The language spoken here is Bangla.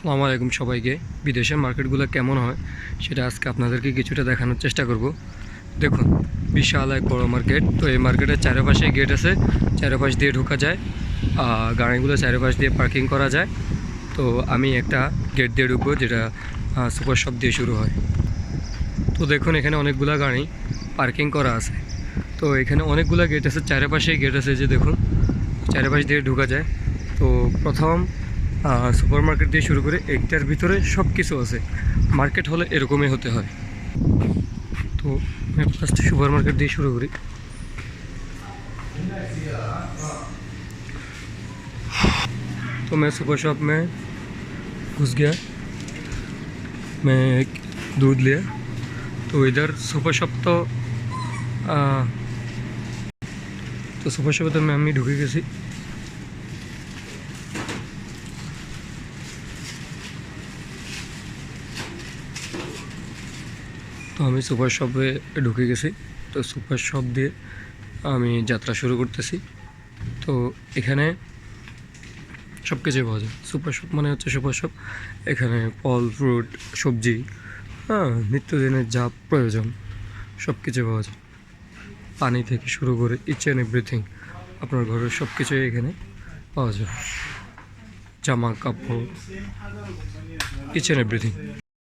আসসালামু আলাইকুম সবাইকে। বিদেশের মার্কেটগুলো কেমন হয় সেটা আজকে আপনাদেরকে কিছুটা দেখানোর চেষ্টা করব। দেখুন, বিশাল এক বড় মার্কেট। তো এই মার্কেটের চারপাশে গেট আছে, চারপাশ দিয়ে ঢোকা যায়, আর গাড়িগুলো চারপাশ দিয়ে পার্কিং করা যায়। তো আমি একটা গেট দিয়ে ঢুকবো, যেটা সুপার শপ দিয়ে শুরু হয়। তো দেখুন, এখানে অনেকগুলা গাড়ি পার্কিং করা আছে। তো এখানে অনেকগুলো গেট আছে, চারপাশেই গেট আছে যে দেখুন, চারপাশ দিয়ে ঢোকা যায়। তো প্রথম সুপার মার্কেট দিয়ে শুরু করে একটার ভিতরে সব কিছু আছে মার্কেট হলে এরকমই হতে হয় তো আমি ফার্স্ট সুপার মার্কেট দিয়ে শুরু করি तो मैं सुपर शॉप में घुस गया मैं एक दूध लिया तो इधर सुपर शॉप तो आ, তো সুপার শপে তো আমি ঢুকে গেছি তো আমি সুপার শপে ঢুকে গেছি। তো সুপার শপ দিয়ে আমি যাত্রা শুরু করতেছি। তো এখানে সব কিছুই পাওয়া যায়। সুপার শপ মানে হচ্ছে সুপার শপ। এখানে ফল, ফ্রুট, সবজি হ্যাঁ নিত্যদিনের যা প্রয়োজন সব কিছু পাওয়া যায়। পানি থেকে শুরু করে ইচ অ্যান্ড এভরিথিং আপনার ঘরের সব কিছুই এখানে পাওয়া যায়। জামা, কাপড় ইচ অ্যান্ড এভরিথিং